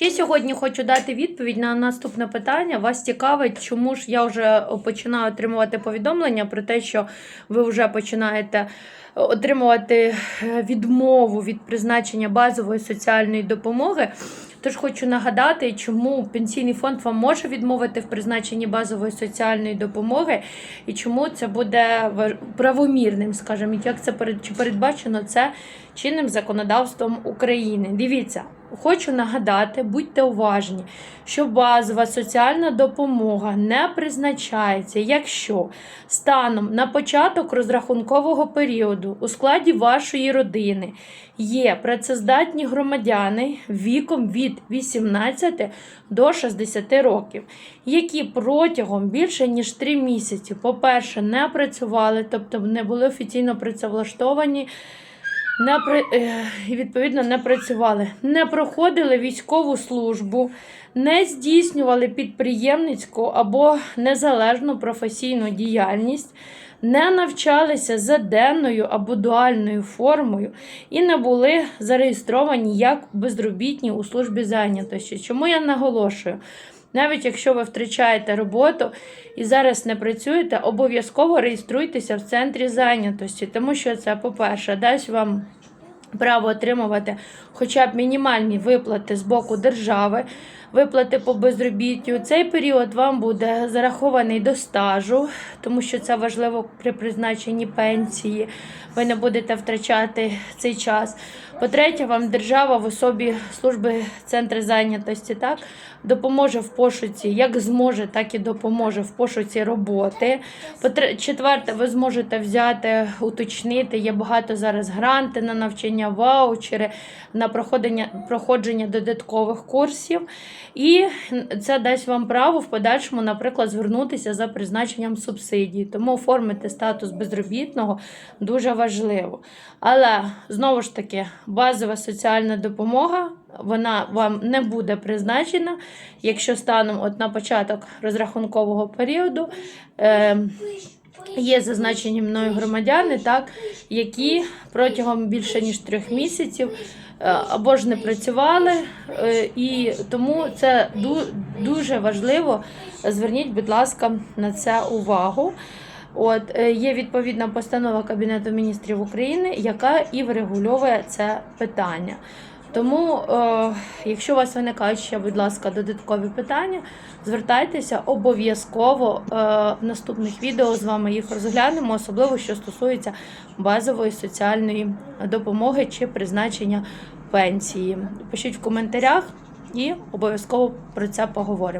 Ще сьогодні хочу дати відповідь на наступне питання. Вас цікавить, чому ж я вже починаю отримувати повідомлення про те, що ви вже починаєте отримувати е, відмову від призначення базової соціальної допомоги. Тож хочу нагадати, чому пенсійний фонд вам може відмовити в призначенні базової соціальної допомоги, і чому це буде правомірним, скажімо, як це передбачено це чинним законодавством України. Дивіться, хочу нагадати, будьте уважні, що базова соціальна допомога не призначається, якщо станом на початок розрахункового періоду у складі вашої родини є працездатні громадяни віком від 18 до 60 років, які протягом більше ніж 3 місяці, по-перше, не працювали, тобто не були офіційно працевлаштовані. Не при... відповідно не працювали, не проходили військову службу, не здійснювали підприємницьку або незалежну професійну діяльність, не навчалися за денною або дуальною формою і не були зареєстровані як безробітні у службі зайнятості. Чому я наголошую? Навіть якщо ви втрачаєте роботу і зараз не працюєте, обов'язково реєструйтеся в центрі зайнятості, тому що це, по-перше, дасть вам право отримувати хоча б мінімальні виплати з боку держави, виплати по безробіттю. Цей період вам буде зарахований до стажу, тому що це важливо при призначенні пенсії. Ви не будете втрачати цей час. По-третє, вам держава в особі служби центру зайнятості так допоможе в пошуці, як зможе, так і допоможе в пошуці роботи. Четверте, ви зможете взяти, уточнити. Є багато зараз гранти на навчання, ваучери, на проходження, проходження додаткових курсів. І це дасть вам право в подальшому, наприклад, звернутися за призначенням субсидій. Тому оформити статус безробітного дуже важливо. Але знову ж таки, базова соціальна допомога. Вона вам не буде призначена, якщо станом от на початок розрахункового періоду е, є зазначені мною громадяни, так, які протягом більше ніж трьох місяців е, або ж не працювали, е, і тому це дуже важливо. Зверніть, будь ласка, на це увагу. От е, є відповідна постанова Кабінету міністрів України, яка і врегульовує це питання. Тому, е, якщо у вас виникають ще, будь ласка, додаткові питання, звертайтеся обов'язково е, в наступних відео з вами їх розглянемо, особливо що стосується базової соціальної допомоги чи призначення пенсії. Пишіть в коментарях і обов'язково про це поговоримо.